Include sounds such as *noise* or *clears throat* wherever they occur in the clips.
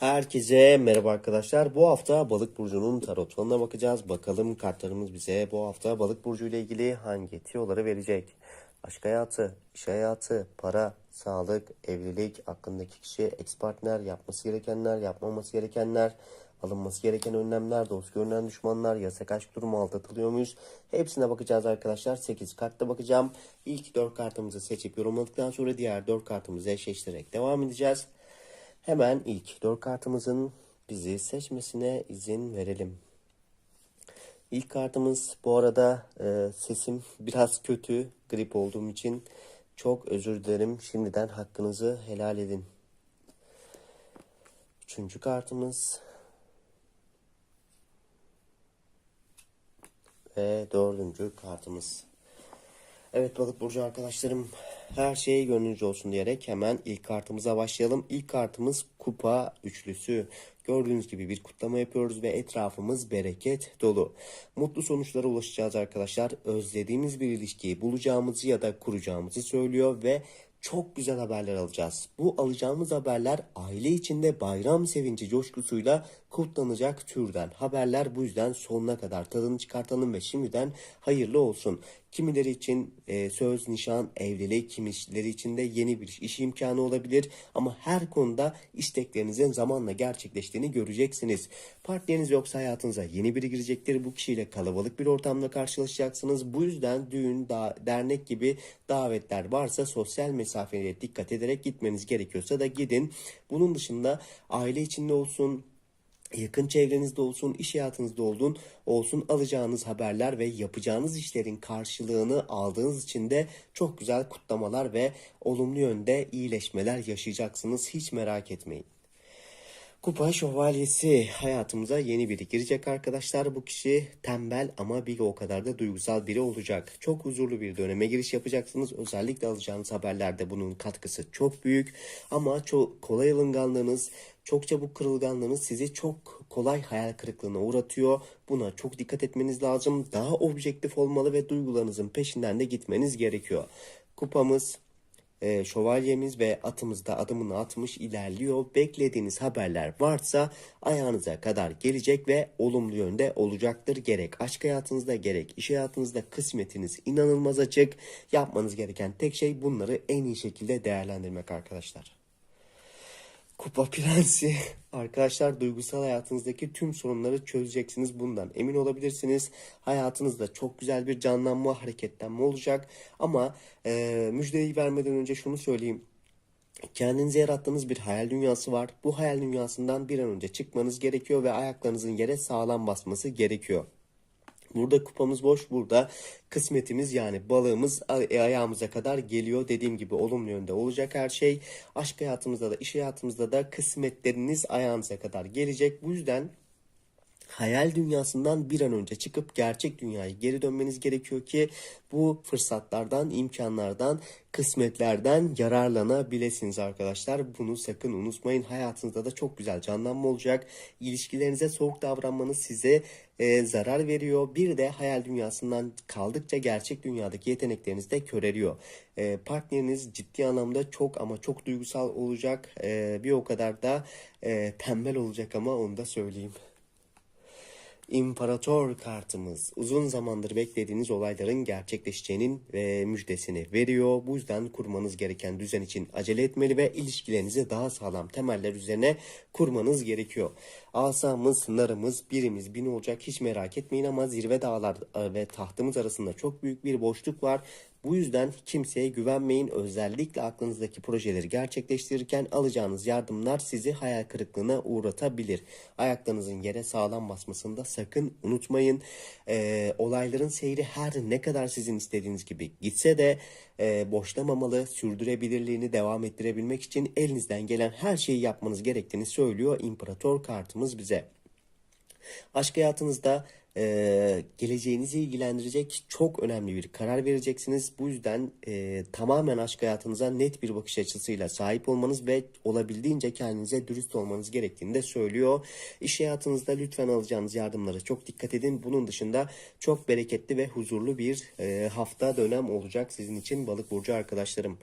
Herkese merhaba arkadaşlar. Bu hafta Balık burcunun tarot falına bakacağız. Bakalım kartlarımız bize bu hafta Balık burcu ile ilgili hangi tiyoları verecek? Aşk hayatı, iş hayatı, para, sağlık, evlilik, aklındaki kişi, ex partner, yapması gerekenler, yapmaması gerekenler, alınması gereken önlemler, dost görünen düşmanlar, yasak aşk durumu aldatılıyor muyuz? Hepsine bakacağız arkadaşlar. 8 kartla bakacağım. İlk 4 kartımızı seçip yorumladıktan sonra diğer 4 kartımızı eşleştirerek devam edeceğiz. Hemen ilk dört kartımızın bizi seçmesine izin verelim. İlk kartımız bu arada e, sesim biraz kötü grip olduğum için çok özür dilerim. Şimdiden hakkınızı helal edin. Üçüncü kartımız ve dördüncü kartımız. Evet balık burcu arkadaşlarım her şey gönlünüzce olsun diyerek hemen ilk kartımıza başlayalım. İlk kartımız kupa üçlüsü. Gördüğünüz gibi bir kutlama yapıyoruz ve etrafımız bereket dolu. Mutlu sonuçlara ulaşacağız arkadaşlar. Özlediğimiz bir ilişkiyi bulacağımızı ya da kuracağımızı söylüyor ve çok güzel haberler alacağız. Bu alacağımız haberler aile içinde bayram sevinci coşkusuyla kutlanacak türden haberler. Bu yüzden sonuna kadar tadını çıkartalım ve şimdiden hayırlı olsun. Kimileri için e, söz, nişan, evlilik, kimileri için de yeni bir iş imkanı olabilir. Ama her konuda isteklerinizin zamanla gerçekleştiğini göreceksiniz. Partneriniz yoksa hayatınıza yeni biri girecektir. Bu kişiyle kalabalık bir ortamda karşılaşacaksınız. Bu yüzden düğün, da, dernek gibi davetler varsa sosyal mesafeye dikkat ederek gitmeniz gerekiyorsa da gidin. Bunun dışında aile içinde olsun, yakın çevrenizde olsun, iş hayatınızda olsun, olsun alacağınız haberler ve yapacağınız işlerin karşılığını aldığınız için de çok güzel kutlamalar ve olumlu yönde iyileşmeler yaşayacaksınız. Hiç merak etmeyin. Kupa şövalyesi hayatımıza yeni biri girecek arkadaşlar. Bu kişi tembel ama bir o kadar da duygusal biri olacak. Çok huzurlu bir döneme giriş yapacaksınız. Özellikle alacağınız haberlerde bunun katkısı çok büyük. Ama çok kolay alınganlığınız, çok çabuk kırılganlığınız sizi çok kolay hayal kırıklığına uğratıyor. Buna çok dikkat etmeniz lazım. Daha objektif olmalı ve duygularınızın peşinden de gitmeniz gerekiyor. Kupamız e, şövalyemiz ve atımız da adımını atmış ilerliyor. Beklediğiniz haberler varsa ayağınıza kadar gelecek ve olumlu yönde olacaktır. Gerek aşk hayatınızda gerek iş hayatınızda kısmetiniz inanılmaz açık. Yapmanız gereken tek şey bunları en iyi şekilde değerlendirmek arkadaşlar. Kupa Prensi. *laughs* Arkadaşlar duygusal hayatınızdaki tüm sorunları çözeceksiniz. Bundan emin olabilirsiniz. Hayatınızda çok güzel bir canlanma, hareketlenme olacak. Ama e, müjdeyi vermeden önce şunu söyleyeyim. Kendinize yarattığınız bir hayal dünyası var. Bu hayal dünyasından bir an önce çıkmanız gerekiyor ve ayaklarınızın yere sağlam basması gerekiyor. Burada kupamız boş. Burada kısmetimiz yani balığımız ay- ayağımıza kadar geliyor. Dediğim gibi olumlu yönde olacak her şey. Aşk hayatımızda da iş hayatımızda da kısmetleriniz ayağınıza kadar gelecek. Bu yüzden hayal dünyasından bir an önce çıkıp gerçek dünyaya geri dönmeniz gerekiyor ki bu fırsatlardan, imkanlardan, kısmetlerden yararlanabilirsiniz arkadaşlar. Bunu sakın unutmayın. Hayatınızda da çok güzel canlanma olacak. İlişkilerinize soğuk davranmanız size e, zarar veriyor. Bir de hayal dünyasından kaldıkça gerçek dünyadaki yetenekleriniz de köreliyor. E, partneriniz ciddi anlamda çok ama çok duygusal olacak. E, bir o kadar da e, tembel olacak ama onu da söyleyeyim. İmparator kartımız uzun zamandır beklediğiniz olayların gerçekleşeceğinin e, müjdesini veriyor. Bu yüzden kurmanız gereken düzen için acele etmeli ve ilişkilerinizi daha sağlam temeller üzerine kurmanız gerekiyor. Asamız, narımız, birimiz, bin olacak hiç merak etmeyin ama zirve dağlar e, ve tahtımız arasında çok büyük bir boşluk var. Bu yüzden kimseye güvenmeyin. Özellikle aklınızdaki projeleri gerçekleştirirken alacağınız yardımlar sizi hayal kırıklığına uğratabilir. Ayaklarınızın yere sağlam basmasını da sakın unutmayın. Ee, olayların seyri her ne kadar sizin istediğiniz gibi gitse de e, boşlamamalı, sürdürebilirliğini devam ettirebilmek için elinizden gelen her şeyi yapmanız gerektiğini söylüyor İmparator kartımız bize. Aşk hayatınızda e, geleceğinizi ilgilendirecek çok önemli bir karar vereceksiniz. Bu yüzden e, tamamen aşk hayatınıza net bir bakış açısıyla sahip olmanız ve olabildiğince kendinize dürüst olmanız gerektiğini de söylüyor. İş hayatınızda lütfen alacağınız yardımlara çok dikkat edin. Bunun dışında çok bereketli ve huzurlu bir e, hafta dönem olacak sizin için balık burcu arkadaşlarım.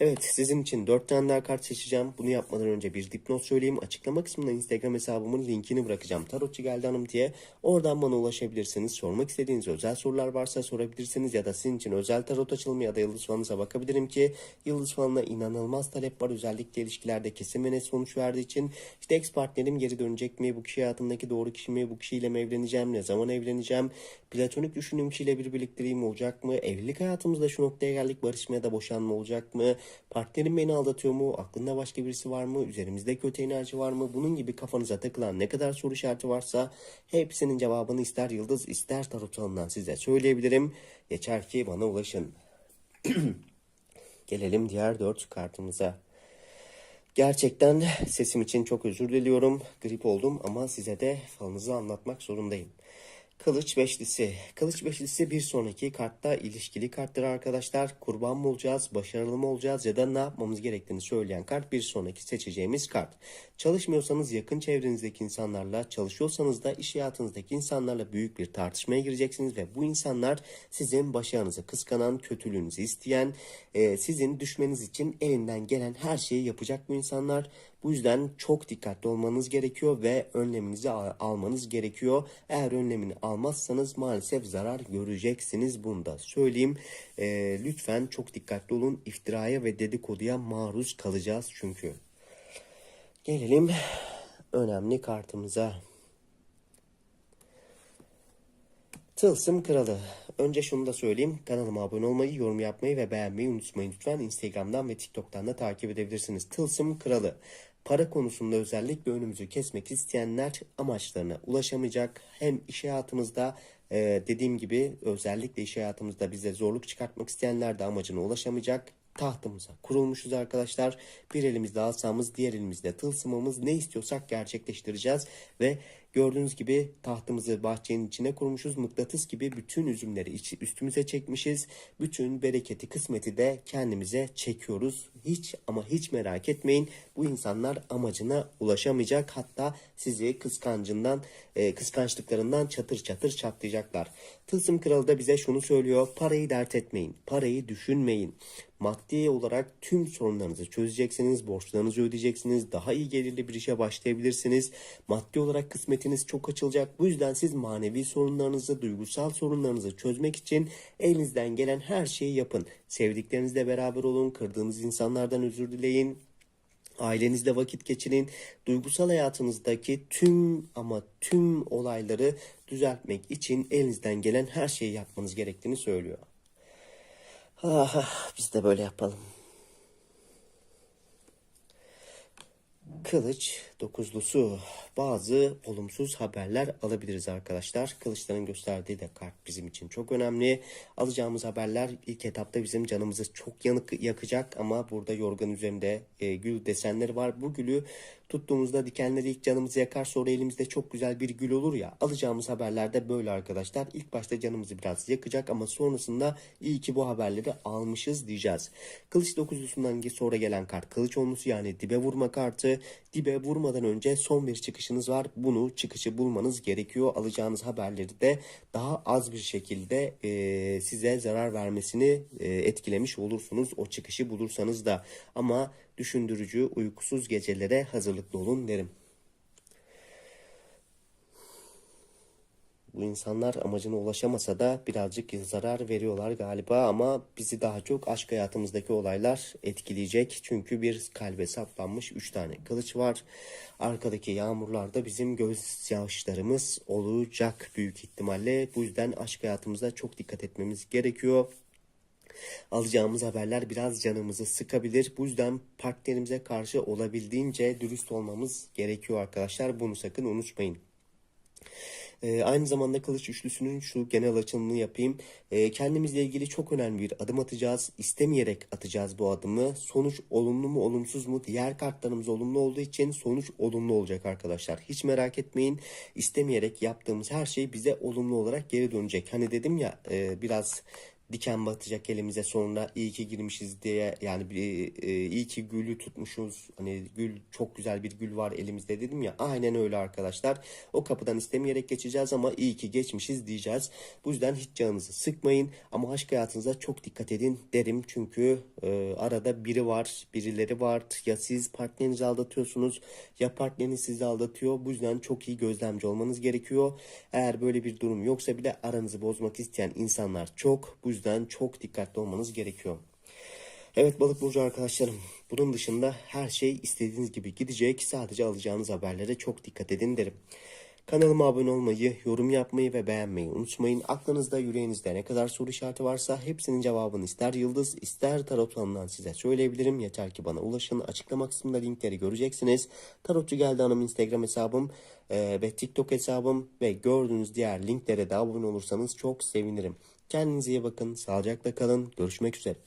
Evet sizin için 4 tane daha kart seçeceğim. Bunu yapmadan önce bir dipnot söyleyeyim. Açıklama kısmına Instagram hesabımın linkini bırakacağım. Tarotçu geldi hanım diye. Oradan bana ulaşabilirsiniz. Sormak istediğiniz özel sorular varsa sorabilirsiniz ya da sizin için özel tarot açılımı ya da yıldız falınıza bakabilirim ki yıldız falına inanılmaz talep var. Özellikle ilişkilerde kesin ve net sonuç verdiği için işte ex partnerim geri dönecek mi? Bu kişi hayatımdaki doğru kişi mi? Bu kişiyle mi evleneceğim? Ne zaman evleneceğim? Platonik düşündüğüm kişiyle bir birlikteliğim olacak mı? Evlilik hayatımızda şu noktaya geldik. Barışma ya da boşanma olacak mı? Partnerim beni aldatıyor mu? Aklında başka birisi var mı? Üzerimizde kötü enerji var mı? Bunun gibi kafanıza takılan ne kadar soru işareti varsa hepsinin cevabını ister yıldız ister tarot alanından size söyleyebilirim. Yeter ki bana ulaşın. *clears throat* Gelelim diğer dört kartımıza. Gerçekten sesim için çok özür diliyorum. Grip oldum ama size de falınızı anlatmak zorundayım. Kılıç beşlisi. Kılıç beşlisi bir sonraki kartta ilişkili karttır arkadaşlar. Kurban mı olacağız, başarılı mı olacağız ya da ne yapmamız gerektiğini söyleyen kart bir sonraki seçeceğimiz kart. Çalışmıyorsanız yakın çevrenizdeki insanlarla, çalışıyorsanız da iş hayatınızdaki insanlarla büyük bir tartışmaya gireceksiniz ve bu insanlar sizin başarınızı kıskanan, kötülüğünüzü isteyen, e, sizin düşmeniz için elinden gelen her şeyi yapacak bu insanlar. Bu yüzden çok dikkatli olmanız gerekiyor ve önleminizi al- almanız gerekiyor. Eğer önlemini almazsanız maalesef zarar göreceksiniz. Bunu da söyleyeyim. Ee, lütfen çok dikkatli olun. İftiraya ve dedikoduya maruz kalacağız çünkü. Gelelim önemli kartımıza. Tılsım Kralı. Önce şunu da söyleyeyim. Kanalıma abone olmayı, yorum yapmayı ve beğenmeyi unutmayın lütfen. Instagram'dan ve TikTok'tan da takip edebilirsiniz. Tılsım Kralı. Para konusunda özellikle önümüzü kesmek isteyenler amaçlarına ulaşamayacak. Hem iş hayatımızda e, dediğim gibi özellikle iş hayatımızda bize zorluk çıkartmak isteyenler de amacına ulaşamayacak tahtımıza kurulmuşuz arkadaşlar. Bir elimizde asamız, diğer elimizde tılsımımız ne istiyorsak gerçekleştireceğiz ve gördüğünüz gibi tahtımızı bahçenin içine kurmuşuz. Mıknatıs gibi bütün üzümleri üstümüze çekmişiz. Bütün bereketi, kısmeti de kendimize çekiyoruz. Hiç ama hiç merak etmeyin. Bu insanlar amacına ulaşamayacak. Hatta sizi kıskancından, e, kıskançlıklarından çatır çatır çatlayacaklar. Tılsım Kralı da bize şunu söylüyor. Parayı dert etmeyin. Parayı düşünmeyin. Maddi olarak tüm sorunlarınızı çözeceksiniz, borçlarınızı ödeyeceksiniz, daha iyi gelirli bir işe başlayabilirsiniz. Maddi olarak kısmetiniz çok açılacak. Bu yüzden siz manevi sorunlarınızı, duygusal sorunlarınızı çözmek için elinizden gelen her şeyi yapın. Sevdiklerinizle beraber olun, kırdığınız insanlardan özür dileyin, Ailenizle vakit geçirin. Duygusal hayatınızdaki tüm ama tüm olayları düzeltmek için elinizden gelen her şeyi yapmanız gerektiğini söylüyor. Ah, ah, biz de böyle yapalım. Kılıç dokuzlusu bazı olumsuz haberler alabiliriz arkadaşlar. Kılıçların gösterdiği de kart bizim için çok önemli. Alacağımız haberler ilk etapta bizim canımızı çok yanık yakacak ama burada yorgan üzerinde e, gül desenleri var. Bu gülü tuttuğumuzda dikenleri ilk canımızı yakar sonra elimizde çok güzel bir gül olur ya. Alacağımız haberlerde böyle arkadaşlar. İlk başta canımızı biraz yakacak ama sonrasında iyi ki bu haberleri almışız diyeceğiz. Kılıç dokuzlusundan sonra gelen kart kılıç onlusu yani dibe vurma kartı. Dibe vurmadan önce son bir çıkışınız var. Bunu çıkışı bulmanız gerekiyor. Alacağınız haberleri de daha az bir şekilde e, size zarar vermesini e, etkilemiş olursunuz. O çıkışı bulursanız da ama düşündürücü uykusuz gecelere hazırlıklı olun derim. Bu insanlar amacına ulaşamasa da birazcık zarar veriyorlar galiba ama bizi daha çok aşk hayatımızdaki olaylar etkileyecek. Çünkü bir kalbe saplanmış 3 tane kılıç var. Arkadaki yağmurlarda bizim gözyaşlarımız olacak büyük ihtimalle. Bu yüzden aşk hayatımıza çok dikkat etmemiz gerekiyor. Alacağımız haberler biraz canımızı sıkabilir. Bu yüzden partnerimize karşı olabildiğince dürüst olmamız gerekiyor arkadaşlar. Bunu sakın unutmayın. Ee, aynı zamanda kılıç üçlüsünün şu genel açılımını yapayım. Ee, kendimizle ilgili çok önemli bir adım atacağız. İstemeyerek atacağız bu adımı. Sonuç olumlu mu olumsuz mu? Diğer kartlarımız olumlu olduğu için sonuç olumlu olacak arkadaşlar. Hiç merak etmeyin. İstemeyerek yaptığımız her şey bize olumlu olarak geri dönecek. Hani dedim ya e, biraz diken batacak elimize sonra. İyi ki girmişiz diye yani bir, e, iyi ki gülü tutmuşuz. Hani gül çok güzel bir gül var elimizde dedim ya. Aynen öyle arkadaşlar. O kapıdan istemeyerek geçeceğiz ama iyi ki geçmişiz diyeceğiz. Bu yüzden hiç canınızı sıkmayın. Ama aşk hayatınıza çok dikkat edin derim. Çünkü e, arada biri var birileri var. Ya siz partnerinizi aldatıyorsunuz ya partneriniz sizi aldatıyor. Bu yüzden çok iyi gözlemci olmanız gerekiyor. Eğer böyle bir durum yoksa bile aranızı bozmak isteyen insanlar çok. Bu yüzden çok dikkatli olmanız gerekiyor. Evet balık burcu arkadaşlarım. Bunun dışında her şey istediğiniz gibi gidecek. Sadece alacağınız haberlere çok dikkat edin derim. Kanalıma abone olmayı, yorum yapmayı ve beğenmeyi unutmayın. Aklınızda, yüreğinizde ne kadar soru işareti varsa hepsinin cevabını ister yıldız, ister tarot falından size söyleyebilirim. Yeter ki bana ulaşın. Açıklama kısmında linkleri göreceksiniz. Tarotçu Geldi Hanım Instagram hesabım ve TikTok hesabım ve gördüğünüz diğer linklere de abone olursanız çok sevinirim. Kendinize iyi bakın, sağlıcakla kalın. Görüşmek üzere.